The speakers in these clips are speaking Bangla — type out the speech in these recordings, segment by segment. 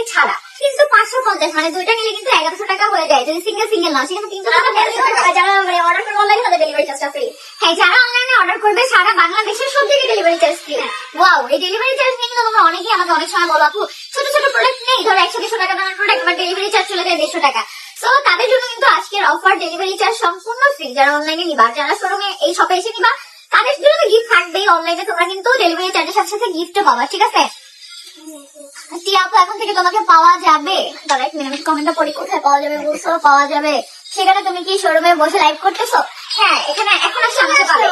থেকে ছাড়া। কিন্তু পাঁচশো পঞ্চাশ মানে দুইটা নিলে কিন্তু এগারোশো টাকা হয়ে যায়। যদি সিঙ্গেল সিঙ্গেল নাও সেখানে তিনশো টাকা যারা মানে অর্ডার করবে অনলাইনে তাদের ডেলিভারি চার্জটা ফ্রি হ্যাঁ যারা অনলাইনে অর্ডার করবে সারা বাংলাদেশের সব থেকে ডেলিভারি চার্জ ফ্রি ওয়াও এই ডেলিভারি চার্জ নিয়ে কিন্তু তোমরা অনেকেই আমাকে অনেক সময় বলো আপু ছোট ছোট প্রোডাক্ট নেই ধরো একশো দেড়শো টাকা দামের প্রোডাক্ট বা ডেলিভারি চার্জ চলে যায় দেড়শো টাকা। সো তাদের জন্য কিন্তু আজকের অফার ডেলিভারি চার্জ সম্পূর্ণ ফ্রি যারা অনলাইনে নিবা যারা শোরুমে এই শপে এসে নিবা তাদের জন্য গিফট থাকবেই। অনলাইনে তোমরা কিন্তু ডেলিভারি চার্জের সাথে সাথে গিফটও পাবা ঠিক আছে? টিয়া আপু এখন থেকে তোমাকে পাওয়া যাবে। দাঁড়া এক মিনিট কমেন্টটা পড়ি কোথায় পাওয়া যাবে বলছো? পাওয়া যাবে। সেখানে তুমি কি শোরুমে বসে লাইভ করতেছো? হ্যাঁ এখানে এখন আসলে আমাকে পাবে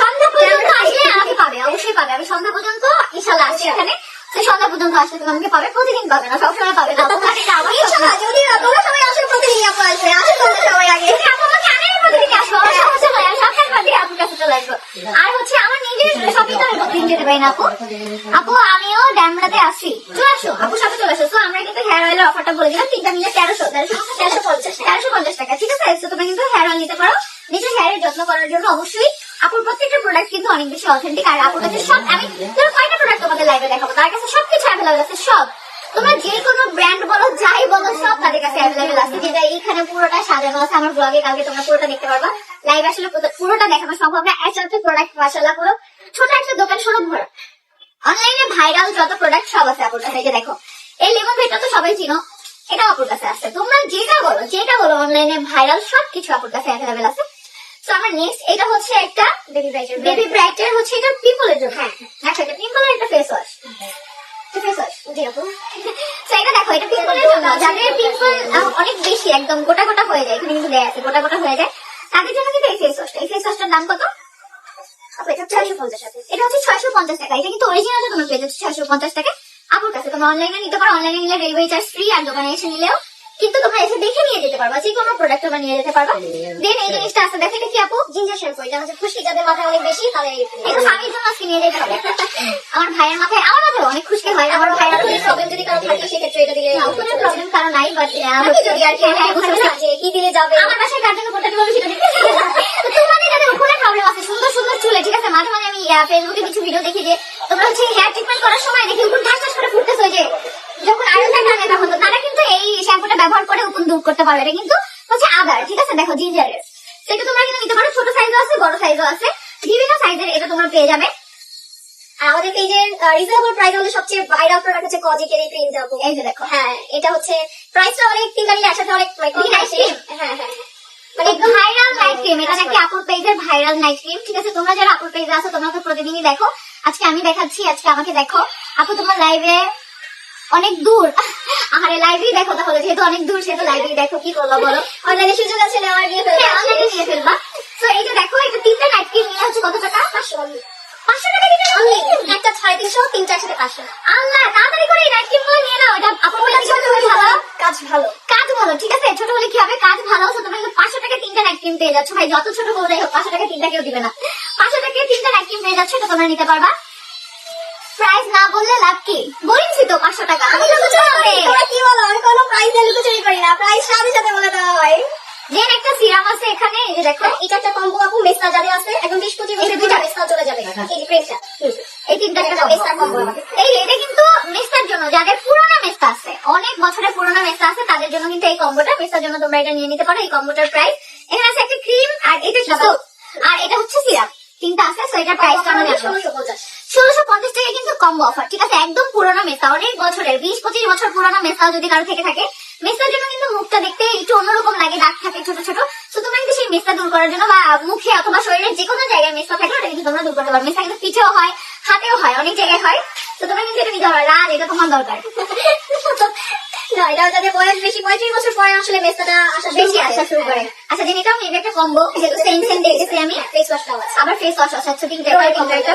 সন্ধ্যা পর্যন্ত আসলে আমাকে পাবে অবশ্যই পাবে। আমি সন্ধ্যা পর্যন্ত ইনশাল্লাহ আসছি এখানে। তো সন্ধ্যা পর্যন্ত আসলে তুমি আমাকে পাবে প্রতিদিন পাবে না সবসময় পাবে না। তোমার আমার ইনশাআল্লাহ যদি তোমরা সবাই আসলে প্রতিদিনই আপু আসবে আসে তোমরা সবাই আগে তুমি আপু আমাকে আনেন প্রতিদিন আসব আমার সমস্যা নয় আমি সপ্তাহে বাদে আপুর কাছে চলে আসব আর হচ্ছে আমার নিজের শপিং তো আমি প্রতিদিন যেতে পারি না, আপু। আপু, আমিও ড্যামরাতে আসি চলে আসো। আপু, সাথে চলে আসো। আমরা কিন্তু হেয়ার অয়েলের অফারটা বলে দিলাম। তিনটা নিলে তেরোশো তেরোশো তেরোশো পঞ্চাশ তেরোশো পঞ্চাশ টাকা। ঠিক আছে? তুমি কিন্তু হেয়ার অয়েল নিতে পারো। নিজের হেয়ারের যত্ন করার জন্য অবশ্যই আপুর প্রত্যেকটা প্রোডাক্ট কিন্তু অনেক বেশি অথেন্টিক আর আপুর কাছে সব, আমি ধরো কয়টা প্রোডাক্ট তোমাদের লাইভে দেখাবো? তার কাছে সবকিছু অ্যাভেলেবল আছে, সব। তোমরা যে কোনো ব্র্যান্ড বলো, যাই বলো, সব তাদের কাছে অ্যাভেলেবল আছে। যেটা এইখানে পুরোটা সাজানো আছে, আমার ব্লগে কালকে তোমরা পুরোটা দেখতে পারবা। লাইভ আসলে পুরোটা দেখানো সম্ভব না। এত প্রোডাক্ট মাসাল্লাহ পুরো ছোট একটা দোকান সরব ভরা অনলাইনে ভাইরাল যত প্রোডাক্ট সব আছে আপুর কাছে দেখো এই লেমন ভেটটা তো সবাই চিনো এটা আপুর কাছে আছে। তোমরা যেটা বলো যেটা বলো অনলাইনে ভাইরাল সব কিছু আপুর কাছে অ্যাভেলেবেল আছে। তো আমার নেক্সট এটা হচ্ছে একটা বেবি ব্রাইটের বেবি ব্রাইটের হচ্ছে এটা পিম্পলের জন্য। হ্যাঁ দেখো এটা পিম্পলের একটা ফেস ওয়াশ যাদের পিম্পল অনেক বেশি একদম গোটা গোটা হয়ে যায় এখানে কিন্তু দেয়া আছে গোটা গোটা হয়ে যায় তাদের জন্য কিন্তু এই ফেস ওয়াশটা এই ফেস ওয়াশটার দাম কত? এটা ছয়শো পঞ্চাশ আছে এটা হচ্ছে ছয়শো পঞ্চাশ টাকা। এটা কিন্তু অরিজিনালটা তোমার পেয়ে যাচ্ছে ছয়শো পঞ্চাশ টাকা। আপুর কাছে তোমরা অনলাইনে নিতে পারো। অনলাইনে নিলে ডেলিভারি চার্জ ফ্রি আর দোকানে এসে নিলেও কিন্তু তোমরা এসে দেখে নিয়ে যেতে পারবা। যে কোনো প্রোডাক্ট তোমরা নিয়ে যেতে পারবা। দেন এই জিনিসটা আছে দেখো এটা কি আপু? জিঞ্জার শ্যাম্পু এটা হচ্ছে খুশকি যাদের মাথায় অনেক বেশি এই এটা স্বামীর জন্য আজকে নিয়ে যেতে হবে। আমার ভাইয়ের মাথায় আমার মাথায় অনেক খুশকি হয়। আমার ভাইয়ের প্রবলেম যদি কারও থাকে সেক্ষেত্রে এটা দিলে কোনো প্রবলেম কারও নাই বাট আমি যদি আর কি হ্যাঁ বুঝতে পারছি যে কি দিলে যাবে? আমার বাসায় কার জন্য কোনটা বলব সেটা দেখতে তো তোমাদের যাদের উপরে প্রবলেম আছে সুন্দর সুন্দর চুলে ঠিক মাঝে ফেসবুকে কিছু ভিডিও দেখি যে তোমরা হচ্ছে হেয়ার ট্রিটমেন্ট করার সময় দেখি উপর ঠাস ঠাস করে ফুটতেছে যে, যখন আয়রন টানে তখন তো, তারা কিন্তু এই শ্যাম্পুটা ব্যবহার করে উপর দূর করতে পারবে। এটা কিন্তু হচ্ছে আদার ঠিক আছে? দেখো জিঞ্জারের সেটা তোমরা কিন্তু নিতে পারো, ছোট সাইজও আছে, বড় সাইজও আছে। বিভিন্ন সাইজের এটা তোমরা পেয়ে যাবে। আমাদের পেজের রিজনেবল প্রাইস সবচেয়ে ভাইরাল প্রোডাক্ট হচ্ছে কজিকের এই ক্রিমটা এই যে দেখো। হ্যাঁ এটা হচ্ছে প্রাইসটা অনেক নিলে একসাথে অনেক night cream? হ্যাঁ হ্যাঁ। মানে ভাইরাল নাইট ক্রিম এটা নাকি আপুর পেজের ভাইরাল নাইট ক্রিম ঠিক আছে? তোমরা যারা আপুর পেজে আছো তোমরা তো প্রতিদিনই দেখো। আজকে আমি দেখাচ্ছি আজকে আমাকে দেখো। আপু তোমার লাইভে অনেক দূর। আরে লাইভেই দেখো তাহলে যেহেতু অনেক দূর সেহেতু লাইভেই দেখো কি করব বলো? অনলাইনে সুযোগ আছে নেওয়ার গিয়ে হ্যাঁ অনলাইনে নিয়ে ফেলবা। তো এই যে দেখো এটা তিনটা নাইট ক্রিম নিয়ে হচ্ছে কত টাকা? পাঁচশো পাঁচশো টাকা দিতে অনলি একটা সাড়ে তিনশো তিনটা একসাথে পাঁচশো। আল্লাহ তাড়াতাড়ি করে এই নাইট ক্রিমগুলো নিয়ে নাও। এটা ছোট হলে ভালো। কাজ ভালো। কাজ ভালো ঠিক আছে? ছোট হলে কি হবে? কাজ ভালো তোমরা কিন্তু পাঁচশো টাকা তিনটা নাইট ক্রিম পেয়ে যাচ্ছ। ভাই যত ছোট বড়াই হোক পাঁচশো টাকা তিনটা কেউ দিবে না। পাঁচশো টাকা তিনটা নাইট ক্রিম পেয়ে যাচ্ছ এটা তোমরা নিতে পারবা। প্রাইস না বললে লাভ কি? বলেছি তো পাঁচশো টাকা। আমি কি বলো? আমি কোনো প্রাইস লুকোচুরি করি না। প্রাইস সাথে সাথে বলে দেওয়া হয়। দেন একটা সিরাম আছে এখানে এই যে দেখো। এটা একটা কম্বো আপু মেসটা যাদের আছে। একদম বিশ পঁচিশ বছর দুইটা মেসটা চলে যাবে। এই যে এই তিনটা একটা মেসটার কম্বো এই এটা কিন্তু মেস্তার জন্য যাদের পুরোনো মেস্তা আছে। অনেক বছরের পুরোনো মেস্তা আছে তাদের জন্য কিন্তু এই কম্বোটা মেস্তার জন্য তোমরা এটা নিয়ে নিতে পারো। এই কম্বোটার প্রাইস এখানে আছে একটা ক্রিম আর এটা কি আর এটা হচ্ছে সিরাপ তিনটা আছে সো এটার প্রাইসটা আমি জানব। ষোলোশো পঞ্চাশ টাকা কিন্তু কম্বো অফার ঠিক আছে? একদম পুরোনো মেস্তা অনেক বছরের, বিশ, পঁচিশ বছর পুরোনো মেস্তা যদি কারও থেকে থাকে মেস্তার জন্য কিন্তু মুখটা দেখতে একটু অন্যরকম লাগে, দাগ থাকে ছোট ছোট। তো তোমরা কিন্তু সেই মেস্তা দূর করার জন্য বা মুখে অথবা শরীরের যে কোনো জায়গায় মেস্তা থাকে ওটা কিন্তু তোমরা দূর করতে পারো। মেস্তা কিন্তু পিঠেও হয়, হাতেও হয়, অনেক জায়গায় হয়। তো তোমরা কিন্তু এটা নিতে পারো। রাত এটা তোমার দরকার। না এটা যাদের বয়স বেশি পঁয়ত্রিশ বছর পরে আসলে মেসটা আসা বেশি আসা শুরু করে। আচ্ছা জেনে এটাও মেবি একটা কম্বো যেহেতু সেম সেম দেখেছি আমি। ফেস ওয়াশটাও আছে আবার ফেস ওয়াশ আছে আচ্ছা তিনটা Brown combo combo এটা।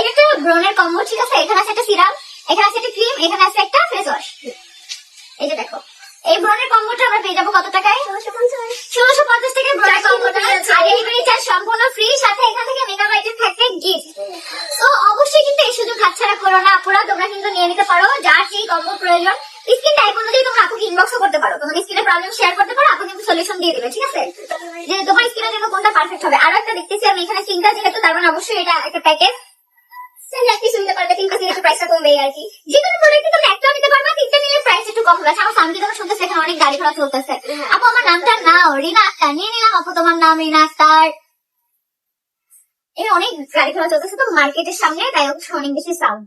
একটা ব্রনের কম্বো ঠিক আছে? এখানে আছে একটা সিরাম এখানে আছে একটা ক্রিম এখানে আছে একটা ফেস ওয়াশ এই যে দেখো। এই ব্রনের কম্বোটা আমরা পেয়ে যাব কত টাকায়? ষোলোশো পঞ্চাশ। টাকায় ব্রনের কম্বোটা আর ডেলিভারি চার্জ সম্পূর্ণ ফ্রি সাথে এখান থেকে মেকআপ আইটেম থাকবে গিফট তো অবশ্যই কিন্তু এই সুযোগ হাতছাড়া করো না। আপুরা তোমরা কিন্তু নিয়ে নিতে পারো। যার যেই কম্বো প্রয়োজন টাইপ অনুযায়ী তোমরা আপুকে ইনবক্সও করতে পারো। তোমাদের স্ক্রিনের প্রবলেম শেয়ার করতে পারো আপু কিন্তু সলিউশন দিয়ে দেবে ঠিক আছে? যে তোমার স্ক্রিনের জন্য কোনটা পারফেক্ট হবে। আরও একটা দেখতেছি আমি এখানে তিনটা যেহেতু তার মানে অবশ্যই এটা একটা প্যাকেজ সেম এক পিস নিতে পারবে তিন পিস প্রাইসটা কমবে আর কি। যে কোনো প্রোডাক্ট তোমরা একটা নিতে পারবা তিনটা নিলে প্রাইস কখন আছে আমার স্বামীকে যখন শুনতেছে এখানে অনেক গাড়ি ঘোড়া চলতেছে। আপু আমার নামটা নাও রিনা আক্তার নিয়ে নিলাম আপু তোমার নাম রিনা আক্তার। এই অনেক গাড়ি ঘোড়া চলতেছে তো মার্কেটের সামনে তাই অনেক বেশি সাউন্ড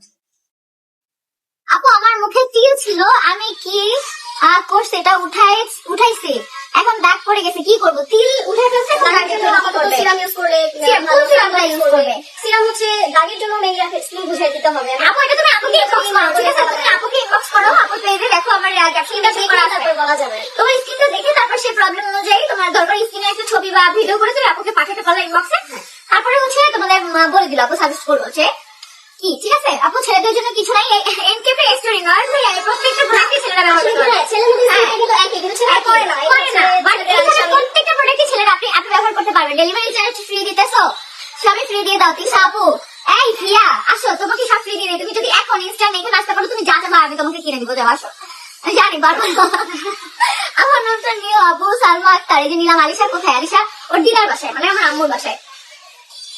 মুখে তিল ছিল আমি কি করছে এটা উঠাই উঠাইছে। এখন দাগ পড়ে গেছে কি করব? তিল উঠে ফেলছে দাগের জন্য সিরাম ইউজ করলে টা use করবে? সিরাম হচ্ছে দাগের জন্য মেইন স্কিন বুঝিয়ে দিতে হবে। আপু এটা তুমি আপুকে ইনবক্স করো ঠিক আছে? তুমি আপুকে ইনবক্স করো আপুর পেজে দেখো আমার ক্যাপশনটা চেক করা আছে। বলা যাবে। তোমার স্ক্রিনটা দেখে তারপর সেই প্রবলেম অনুযায়ী তোমার দরকার স্ক্রিনে একটা ছবি বা ভিডিও করে তুমি আপুকে পাঠাতে পারো ইনবক্সে তারপরে হচ্ছে তোমাদের বলে দিল আপু সাজেস্ট করল যে কি? ঠিক আছে আপু ছেলেদের জন্য কিছু নাই। এনকেপি স্টোরি নয় ভাই প্রত্যেকটা প্রোডাক্টই ছেলেরা ব্যবহার করে। হ্যাঁ। কিন্তু একই কিন্তু ছেলে করে না করে না। বাট এখানে প্রত্যেকটা প্রোডাক্টই ছেলেরা আপনি আপনি ব্যবহার করতে পারবেন। ডেলিভারি চার্জ ফ্রি দিতেছো সবই ফ্রি দিয়ে দাও। তিশা আপু এই প্রিয়া আসো তোমাকে সব ফ্রি দিয়ে দিই। তুমি যদি এখন ইনস্ট্যান্ট এখানে আসতে পারো তুমি যা চাবা আমি তোমাকে কিনে দিব। যাও আসো। জানি বারবার আমার নামটা নিও আবু সালমা আক্তার। এই যে নিলাম আলিশা কোথায়? আলিশা ওর দিদার বাসায় মানে আমার আম্মুর বাসায়।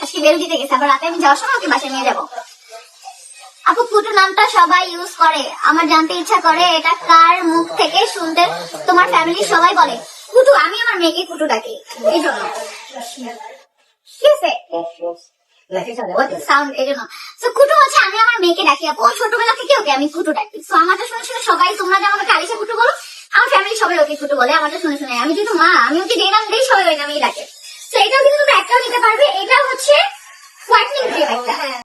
আজকে বেল দিতে গেছে আবার রাতে আমি যাওয়ার সময় ওকে বাসায় নিয়ে যাব। আপু ফুটু নামটা সবাই ইউজ করে। আমার জানতে ইচ্ছা করে, এটা কার মুখ থেকে শুনতে তোমার ফ্যামিলির সবাই বলে। ফুটু আমি আমার মেয়েকে ফুটু ডাকি। এই জন্য। আমি আমার মেয়েকে ডাকি আপু। ছোটবেলা থেকে আমি ডাকি। তো সবাই, তোমরা আমার ফ্যামিলি সবাই ওকে বলে আমি মা, আমি ওকে সবাই ডাকে। তো এটাও কিন্তু নিতে পারবে। এটা হচ্ছে